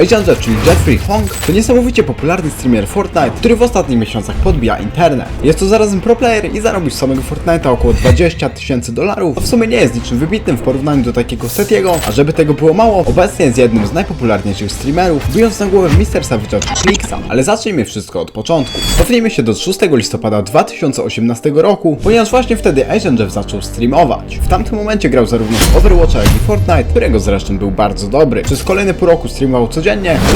Jeff, czyli Jeffrey Hong, to niesamowicie popularny streamer Fortnite, który w ostatnich miesiącach podbija internet. Jest to zarazem pro player i zarobił z samego Fortnite'a około 20 tysięcy dolarów, co w sumie nie jest niczym wybitnym w porównaniu do takiego Setiego, a żeby tego było mało, obecnie jest jednym z najpopularniejszych streamerów, bijąc na głowę Mr. Savage'a czy Clicksa. Ale zacznijmy wszystko od początku. Cofnijmy się do 6 listopada 2018 roku, ponieważ właśnie wtedy Agent Jeff zaczął streamować. W tamtym momencie grał zarówno w Overwatcha, jak i Fortnite, którego zresztą był bardzo dobry. Przez kolejne pół roku streamował codziennie,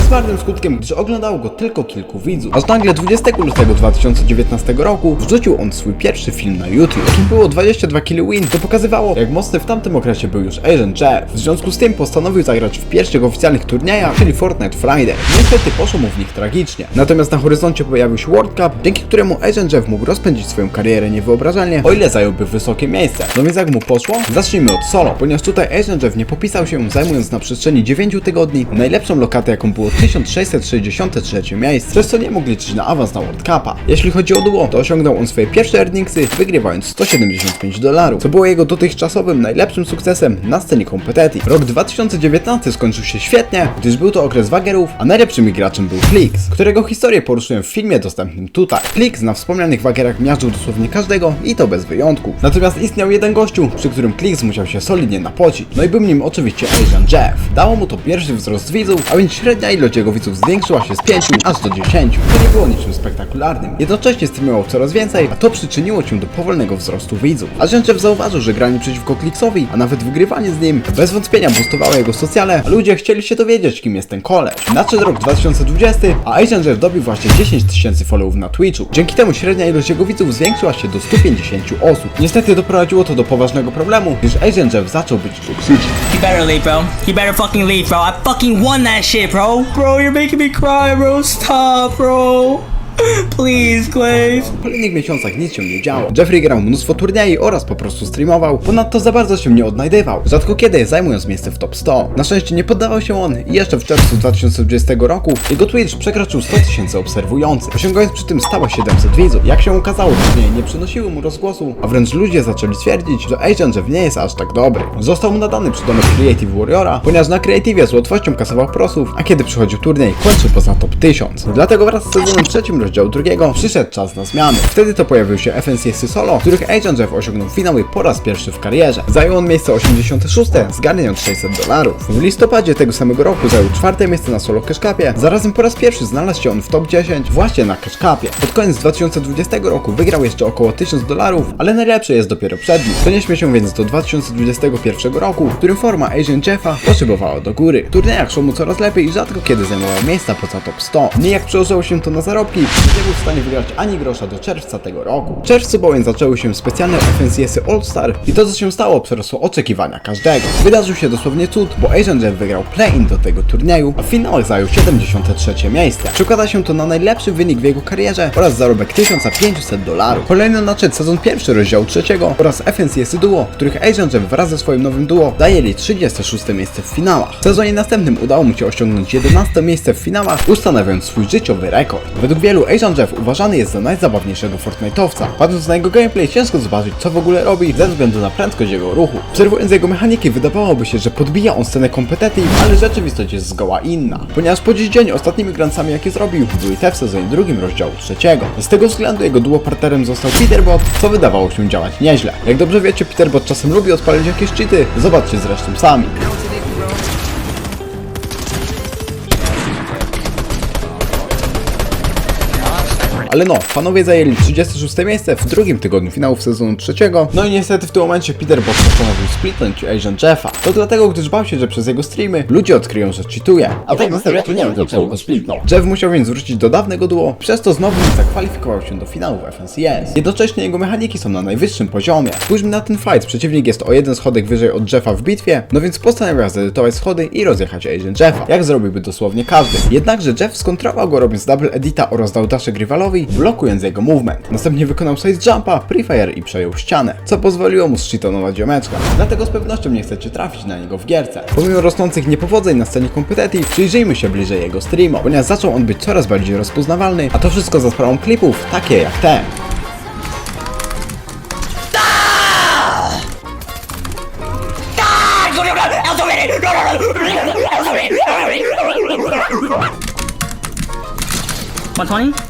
z marnym skutkiem, gdyż oglądało go tylko kilku widzów. Aż nagle 20 lutego 2019 roku wrzucił on swój pierwszy film na YouTube, jakim było 22 kg win, to pokazywało, jak mocny w tamtym okresie był już Agent Jeff. W związku z tym postanowił zagrać w pierwszych oficjalnych turniejach, czyli Fortnite Friday. Niestety poszło mu w nich tragicznie. Natomiast na horyzoncie pojawił się World Cup, dzięki któremu Agent Jeff mógł rozpędzić swoją karierę niewyobrażalnie, o ile zająłby wysokie miejsce. No więc jak mu poszło? Zacznijmy od solo, ponieważ tutaj Agent Jeff nie popisał się, zajmując na przestrzeni 9 tygodni najlepszą lokatę, jaką było 1663 miejsce, przez co nie mógł liczyć na awans na World Cupa. Jeśli chodzi o duo, to osiągnął on swoje pierwsze earningsy, wygrywając 175 dolarów, co było jego dotychczasowym najlepszym sukcesem na scenie competitive. Rok 2019 skończył się świetnie, gdyż był to okres wagerów, a najlepszym graczem był Flix, którego historię poruszyłem w filmie dostępnym tutaj. Flix na wspomnianych wagerach miażdżył dosłownie każdego i to bez wyjątku. Natomiast istniał jeden gościu, przy którym Klix musiał się solidnie napocić. No i był nim oczywiście Agent Jeff. Dało mu to pierwszy wzrost widzów, a więc średnia ilość jego widzów zwiększyła się z 5 aż do 10. To nie było niczym spektakularnym. Jednocześnie streamował coraz więcej, a to przyczyniło się do powolnego wzrostu widzów. Agent Jeff zauważył, że granie przeciwko Klixowi, a nawet wygrywanie z nim, bez wątpienia boostowało jego socjale, a ludzie chcieli się dowiedzieć, kim jest ten koleś. Nadszedł rok 2020, a Jeff dobił właśnie 10 tysięcy followów na Twitchu. Dzięki temu średnia ilość jego widzów zwiększyła się do 150 osób. Niestety doprowadziło to do poważnego problemu, gdyż Jeff zaczął być toksyczny. You better leave, bro. You better fucking leave, bro. I fucking won that shit, bro. Bro, you're making me cry, bro. Stop, bro. Please, Glaive. W kolejnych miesiącach nic się nie działo. Jeffrey grał mnóstwo turniejów oraz po prostu streamował, ponadto za bardzo się nie odnajdywał, rzadko kiedy zajmując miejsce w top 100. Na szczęście nie poddawał się on i jeszcze w czerwcu 2020 roku jego Twitch przekroczył 100 tysięcy obserwujących, osiągając przy tym stałe 700 widzów. Jak się okazało, turnieje nie przynosiły mu rozgłosu, a wręcz ludzie zaczęli twierdzić, że Agent Jeff nie jest aż tak dobry. Został mu nadany przydomek Creative Warriora, ponieważ na Creative z łatwością kasował prosów, a kiedy przychodził turniej, kończył poza top 1000. Dlatego wraz z sezonem trzecim rozdziału drugiego przyszedł czas na zmiany. Wtedy to pojawił się FNCS Solo, w których Agent Jeff osiągnął finały po raz pierwszy w karierze. Zajął on miejsce 86, zgarniając 600 dolarów. W listopadzie tego samego roku zajął czwarte miejsce na solo Cash Cupie, zarazem po raz pierwszy znalazł się on w top 10 właśnie na Cash Cupie. Pod koniec 2020 roku wygrał jeszcze około 1000 dolarów, ale najlepsze jest dopiero przed nim. Przenieśmy się więc do 2021 roku, w którym forma Agent Jeffa poszybowała do góry. W turniejach szło mu coraz lepiej i rzadko kiedy zajmował miejsca poza top 100. Nie jak przełożyło się to na zarobki, nie był w stanie wygrać ani grosza do czerwca tego roku. W czerwcu bowiem zaczęły się specjalne FNCS-y All Star i to co się stało przerosło oczekiwania każdego. Wydarzył się dosłownie cud, bo Agent Jeff wygrał play-in do tego turnieju, a w finałach zajął 73 miejsce. Przekłada się to na najlepszy wynik w jego karierze oraz zarobek 1500 dolarów. Kolejno nadszedł sezon pierwszy rozdziału trzeciego oraz FNCS Duo, w których Agent Jeff wraz ze swoim nowym duo zajęli 36 miejsce w finałach. W sezonie następnym udało mu się osiągnąć 11 miejsce w finałach, ustanawiając swój życiowy rekord. Według wielu Agent Jeff uważany jest za najzabawniejszego Fortnite'owca. Patrząc na jego gameplay ciężko zobaczyć co w ogóle robi ze względu na prędkość jego ruchu. Obserwując jego mechaniki wydawałoby się, że podbija on scenę competitive, ale rzeczywistość jest zgoła inna. Ponieważ po dziś dzień ostatnimi grancami jakie zrobił były te w sezonie drugim rozdziału trzeciego. Z tego względu jego duo partnerem został Peterbot, co wydawało się działać nieźle. Jak dobrze wiecie, Peterbot czasem lubi odpalić jakieś cheaty, zobaczcie zresztą sami. Ale no, panowie zajęli 36 miejsce w drugim tygodniu finałów sezonu trzeciego. No i niestety w tym momencie Peter Box postanowił splitnąć Agent Jeffa. To dlatego, gdyż bał się, że przez jego streamy ludzie odkryją, że cheatuje. A tak następnie tu nie wiem, dlaczego go splitnął. Jeff musiał więc wrócić do dawnego duo, przez to znowu nie zakwalifikował się do finałów FNCS. Jednocześnie jego mechaniki są na najwyższym poziomie. Spójrzmy na ten fight, przeciwnik jest o jeden schodek wyżej od Jeffa w bitwie, no więc postanawia zedytować schody i rozjechać Agent Jeffa, jak zrobiłby dosłownie każdy. Jednakże Jeff skontrował go robiąc double edita oraz dał daszek rywalowi, blokując jego movement. Następnie wykonał side jumpa, prefire i przejął ścianę, co pozwoliło mu zcheatonować ziomeczka. Dlatego z pewnością nie chcecie trafić na niego w gierce. Pomimo rosnących niepowodzeń na scenie competitive, przyjrzyjmy się bliżej jego streamom, ponieważ zaczął on być coraz bardziej rozpoznawalny, a to wszystko za sprawą klipów, takie jak ten. Ah! 120?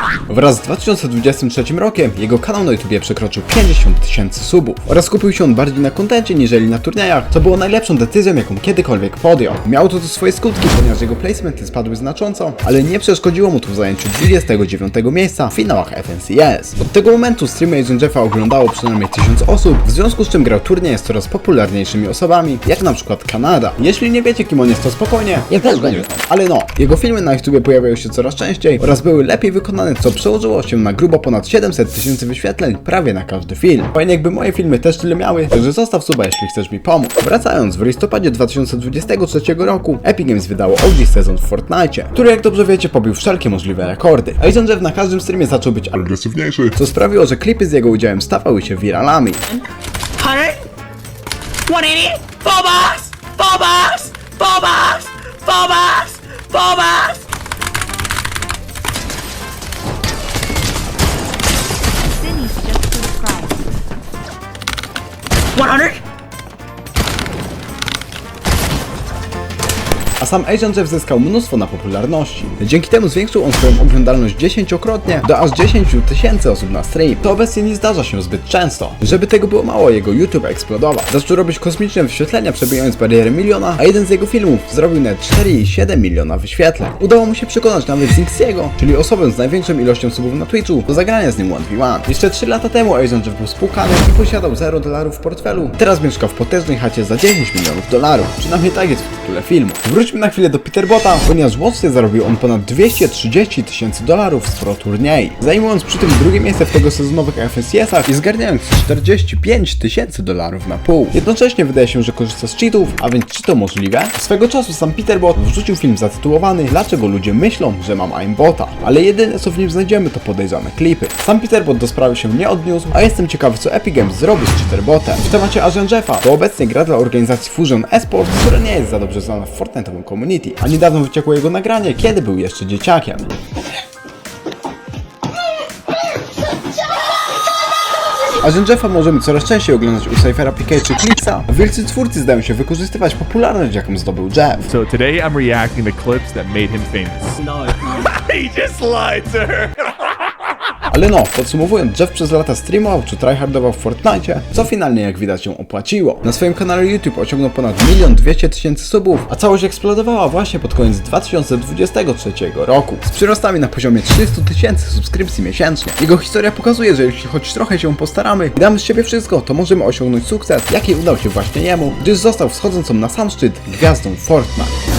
Wraz z 2023 rokiem jego kanał na YouTubie przekroczył 50 tysięcy subów oraz skupił się on bardziej na kontencie niżeli na turniejach, co było najlepszą decyzją jaką kiedykolwiek podjął. Miało to swoje skutki, ponieważ jego placementy spadły znacząco, ale nie przeszkodziło mu to w zajęciu 29 miejsca w finałach FNCS. Od tego momentu streamy Agent Jeffa oglądało przynajmniej 1000 osób, w związku z czym grał turnieje z coraz popularniejszymi osobami, jak na przykład Kanada. Jeśli nie wiecie kim on jest to spokojnie, Ja też będę. ale no, jego filmy na YouTubie pojawiają się coraz częściej oraz były lepiej wykonane, co przełożyło się na grubo ponad 700 tysięcy wyświetleń prawie na każdy film. Fajnie jakby moje filmy też tyle miały, także zostaw suba jeśli chcesz mi pomóc. Wracając, w listopadzie 2023 roku Epic Games wydało OG sezon w Fortnite, który jak dobrze wiecie pobił wszelkie możliwe rekordy. Agent Jeff na każdym streamie zaczął być agresywniejszy. co sprawiło, że klipy z jego udziałem stawały się wiralami. 100? 180? Full box! Full box! Full 100? Sam Agent Jeff zyskał mnóstwo na popularności. Dzięki temu zwiększył on swoją oglądalność dziesięciokrotnie do aż 10 tysięcy osób na stream. To obecnie nie zdarza się zbyt często. Żeby tego było mało, jego YouTube eksplodował. Zaczął robić kosmiczne wyświetlenia, przebijając barierę miliona, a jeden z jego filmów zrobił net 4,7 miliona wyświetleń. Udało mu się przekonać nawet Zinxiego, czyli osobę z największą ilością subów na Twitchu, do zagrania z nim 1v1. Jeszcze 3 lata temu Agent Jeff był spłukany i posiadał 0 dolarów w portfelu. Teraz mieszka w potężnej chacie za 10 milionów dolarów. Przynajmniej tak jest w tytule filmu. Wróćmy na chwilę do Peterbota, ponieważ łącznie zarobił on ponad 230 tysięcy dolarów z pro turniej, zajmując przy tym drugie miejsce w tego sezonowych FSCS-ach i zgarniając 45 tysięcy dolarów na pół. Jednocześnie wydaje się, że korzysta z cheatów, a więc czy to możliwe? Swego czasu sam Peterbot wrzucił film zatytułowany Dlaczego ludzie myślą, że mam aimbota, ale jedyne co w nim znajdziemy to podejrzane klipy. Sam Peterbot do sprawy się nie odniósł, a jestem ciekawy co Epic Games zrobi z cheaterbotem. W temacie Agent Jeffa to obecnie gra dla organizacji Fusion Esports, która nie jest za dobrze znana w Fortnite'owym community, a niedawno wyciekło jego nagranie, kiedy był jeszcze dzieciakiem. Agent Jeffa możemy coraz częściej oglądać u Cyphera PK czy Clipsa. Wielcy twórcy zdają się wykorzystywać popularność, jaką zdobył Jeff. So today I'm reacting to clips that made him famous. No, no. he just lied to her. Ale no, podsumowując, Jeff przez lata streamował czy tryhardował w Fortnite, co finalnie jak widać się opłaciło. Na swoim kanale YouTube osiągnął ponad 1 200 tysięcy subów, a całość eksplodowała właśnie pod koniec 2023 roku. Z przyrostami na poziomie 300 tysięcy subskrypcji miesięcznie. Jego historia pokazuje, że jeśli choć trochę się postaramy i damy z siebie wszystko, to możemy osiągnąć sukces, jaki udał się właśnie jemu, gdyż został wschodzącą na sam szczyt gwiazdą Fortnite.